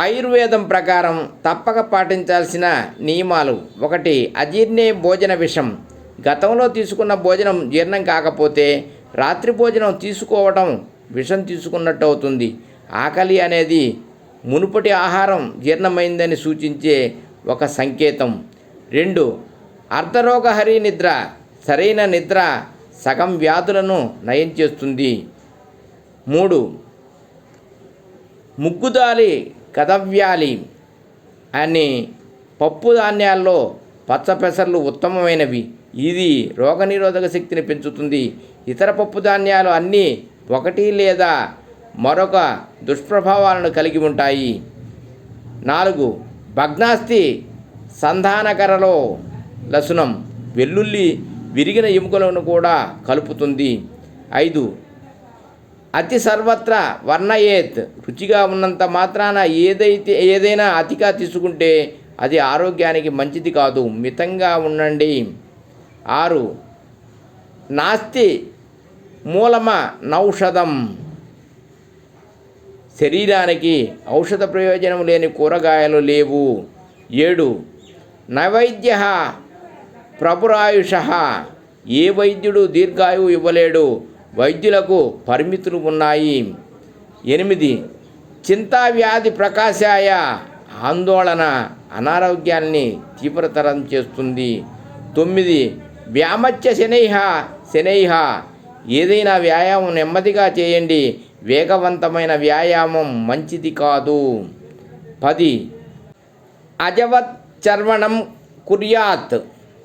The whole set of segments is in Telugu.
ఆయుర్వేదం ప్రకారం తప్పక పాటించాల్సిన నియమాలు. ఒకటి అజీర్ణే భోజన విషం. గతంలో తీసుకున్న భోజనం జీర్ణం కాకపోతే రాత్రి భోజనం తీసుకోవడం విషం తీసుకున్నట్టు అవుతుంది ఆకలి అనేది మునుపటి ఆహారం జీర్ణమైందని సూచించే ఒక సంకేతం. రెండు అర్ధరోగహరి నిద్ర సరైన నిద్ర సగం వ్యాధులను నయం చేస్తుంది. మూడు ముగ్గుదాలి కదవ్యాలి అని పప్పు ధాన్యాల్లో పచ్చపెసర్లు ఉత్తమమైనవి. ఇది రోగనిరోధక శక్తిని పెంచుతుంది. ఇతర పప్పు ధాన్యాలు అన్నీ ఒకటి లేదా మరొక దుష్ప్రభావాలను కలిగి ఉంటాయి. నాలుగు భగ్నాస్తి సంధానకరలో లసునం వెల్లుల్లి విరిగిన ఎముకలను కూడా కలుపుతుంది. ఐదు అతి సర్వత్ర వర్ణయేత్. రుచిగా ఉన్నంత మాత్రాన ఏదైతే ఏదైనా అతిగా తీసుకుంటే అది ఆరోగ్యానికి మంచిది కాదు. మితంగా ఉండండి. ఆరు. నాస్తి మూలమ నౌషధం. శరీరానికి ఔషధ ప్రయోజనం లేని కూరగాయలు లేవు. ఏడు. నైవేద్య ప్రభురాయుష. ఏ వైద్యుడు దీర్ఘాయువు ఇవ్వలేడు. వైద్యులకు పరిమితులు ఉన్నాయి. ఎనిమిది చింతా వ్యాధి ప్రకాశాయ ఆందోళన అనారోగ్యాన్ని తీవ్రతరం చేస్తుంది. తొమ్మిది వ్యామత్య శనైహ శనైహ ఏదైనా వ్యాయామం నెమ్మదిగా చేయండి. వేగవంతమైన వ్యాయామం మంచిది కాదు. పది అజవత్ చర్వణం కుర్యాత్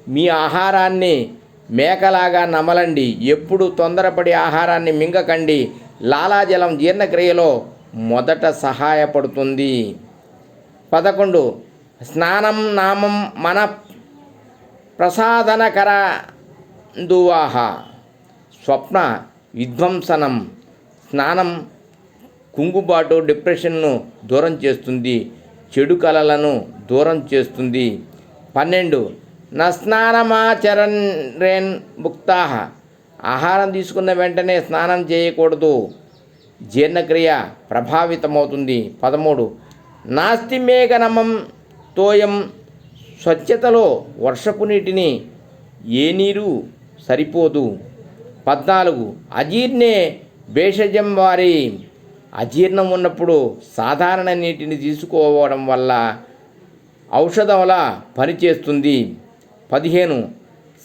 మీ ఆహారాన్ని మేకలాగా నమలండి. ఎప్పుడు తొందరపడి ఆహారాన్ని మింగకండి. లాలాజలం జీర్ణక్రియలో మొదట సహాయపడుతుంది. పదకొండు. స్నానం నామం మన ప్రసాదనకర దువాహ. స్వప్న విధ్వంసనం. స్నానం కుంగుబాటు డిప్రెషన్ను దూరం చేస్తుంది. చెడు కలలను దూరం చేస్తుంది. పన్నెండు. నస్నానమాచరణ్ భుక్తాహ ఆహారం తీసుకున్న వెంటనే స్నానం చేయకూడదు. జీర్ణక్రియ ప్రభావితమవుతుంది. పదమూడు. నాస్తి మేఘనమం తోయం స్వచ్ఛతలో వర్షపు నీటిని ఏ నీరు సరిపోదు. పద్నాలుగు. అజీర్ణే భేషజం వారి. అజీర్ణం ఉన్నప్పుడు సాధారణ నీటిని తీసుకోవడం వల్ల ఔషధంలా పనిచేస్తుంది. పదిహేను.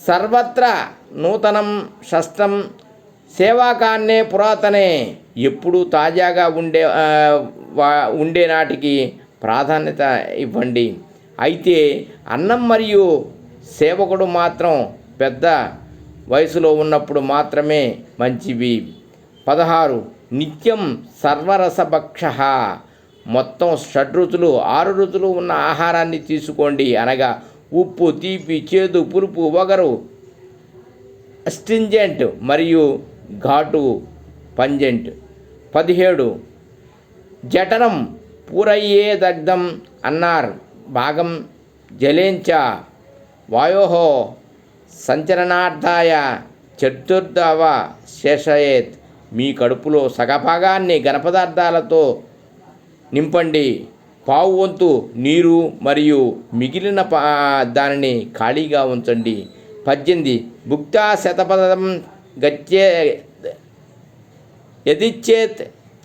సర్వత్ర నూతనం షష్టం సేవాకాన్నే పురాతనే. ఎప్పుడూ తాజాగా ఉండే వా- ఉండే నాటికి ప్రాధాన్యత ఇవ్వండి. అయితే అన్నం మరియు సేవకుడు మాత్రం పెద్ద వయసులో ఉన్నప్పుడు మాత్రమే మంచివి. పదహారు. నిత్యం సర్వరసభక్ష. మొత్తం షడ్రుచులు ఆరు రుచులు ఉన్న ఆహారాన్ని తీసుకోండి అనగా ఉప్పు తీపి చేదు పులుపు వగరు స్టింజెంట్ మరియు ఘాటు పంజెంట్ పదిహేడు జఠరం పూరయ్యే దగ్ధం అన్నార్ భాగం జలేంచ వాయోహో సంచలనార్థాయ చతుర్థవ శేషయేత్. మీ కడుపులో సగభాగాన్ని ఘనపదార్థాలతో నింపండి. పావు వంతు నీరు మరియు మిగిలిన పా దానిని ఖాళీగా ఉంచండి. పద్దెనిమిది. భుక్తా శతపదం గచ్చే యదిచ్చేత్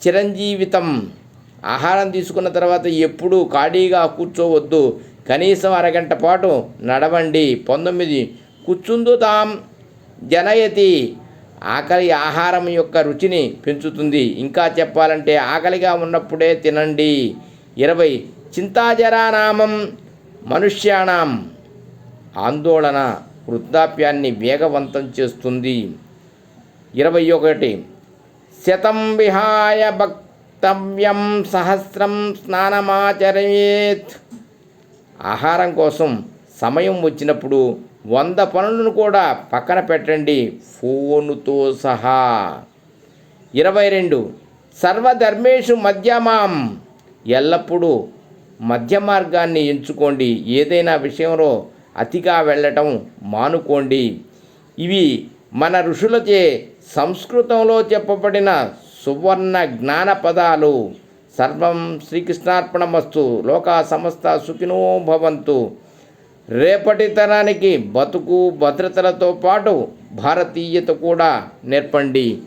చిరంజీవితం. ఆహారం తీసుకున్న తర్వాత ఎప్పుడూ ఖాళీగా కూర్చోవద్దు. కనీసం అరగంట పాటు నడవండి. పంతొమ్మిది. కూర్చుందుతాం జనయతి. ఆకలి ఆహారం యొక్క రుచిని పెంచుతుంది. ఇంకా చెప్పాలంటే ఆకలిగా ఉన్నప్పుడే తినండి. ఇరవై చింతాజరానామం మనుష్యాణం ఆందోళన వృద్ధాప్యాన్ని వేగవంతం చేస్తుంది. ఇరవై ఒకటి శతం విహాయ భక్తవ్యం సహస్రం స్నానమాచరేత్. ఆహారం కోసం సమయం వచ్చినప్పుడు వంద పనులను కూడా పక్కన పెట్టండి ఫోనుతో సహా. ఇరవై రెండు సర్వధర్మేషు మధ్యమాం. ఎల్లప్పుడూ మధ్య మార్గాన్ని ఎంచుకోండి. ఏదైనా విషయంలో అతిగా వెళ్ళటం మానుకోండి. ఇవి మన ఋషులచే సంస్కృతంలో చెప్పబడిన సువర్ణ జ్ఞాన పదాలు. సర్వం శ్రీకృష్ణార్పణమస్తు. లోకా సమస్త సుఖినో భవంతు. రేపటి తరానికి బతుకు భద్రతలతో పాటు భారతీయత కూడా నేర్పండి.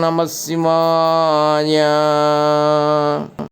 నమ శివాయ